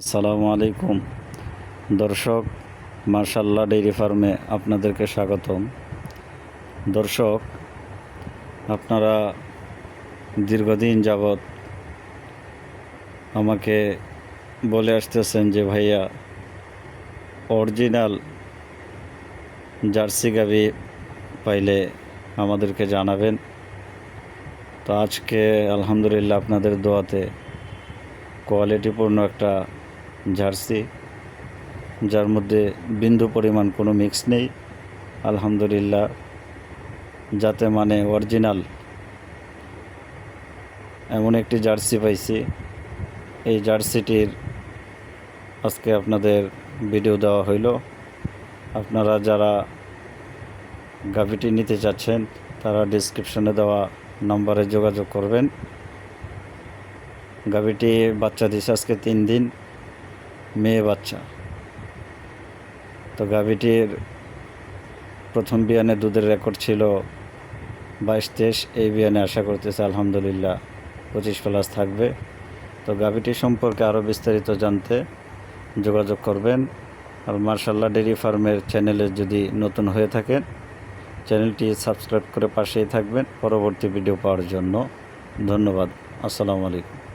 আসসালামু আলাইকুম। দর্শক মার্শাল্লাহ ডেইরি ফার্মে আপনাদেরকে স্বাগতম। দর্শক, আপনারা দীর্ঘদিন যাবৎ আমাকে বলে আসতেছেন যে, ভাইয়া, অরিজিনাল জার্সি গাবি পাইলে আমাদেরকে জানাবেন। তো আজকে আলহামদুলিল্লাহ আপনাদের দোয়াতে কোয়ালিটিপূর্ণ একটা জার্সি, যার মধ্যে বিন্দু পরিমাণ কোনো মিক্স নেই। আলহামদুলিল্লাহ, যাতে মানে অরিজিনাল এমন একটি জার্সি পাইছি। এই জার্সিটির আজকে আপনাদের ভিডিও দেওয়া হইল। আপনারা যারা গাভিটি নিতে চাচ্ছেন, তারা ডিসক্রিপশনে দেওয়া নম্বরে যোগাযোগ করবেন। গাভিটি বাচ্চা দিছে আজকে তিন দিন। মেয়ে বাচ্চা। তো গাভিটির প্রথম বিয়ানে দুধের রেকর্ড ছিল বাইশ তেইশ, এই বিয়ানে আশা করতেছে আলহামদুলিল্লাহ পঁচিশ প্লাস থাকবে। তো গাভিটি সম্পর্কে আরও বিস্তারিত জানতে যোগাযোগ করবেন আর মার্শাল্লাহ ডেয়ারি ফার্মের চ্যানেলে যদি নতুন হয়ে থাকেন, চ্যানেলটি সাবস্ক্রাইব করে পাশেই থাকবেন। পরবর্তী ভিডিও পাওয়ার জন্য ধন্যবাদ। আসসালামু আলাইকুম।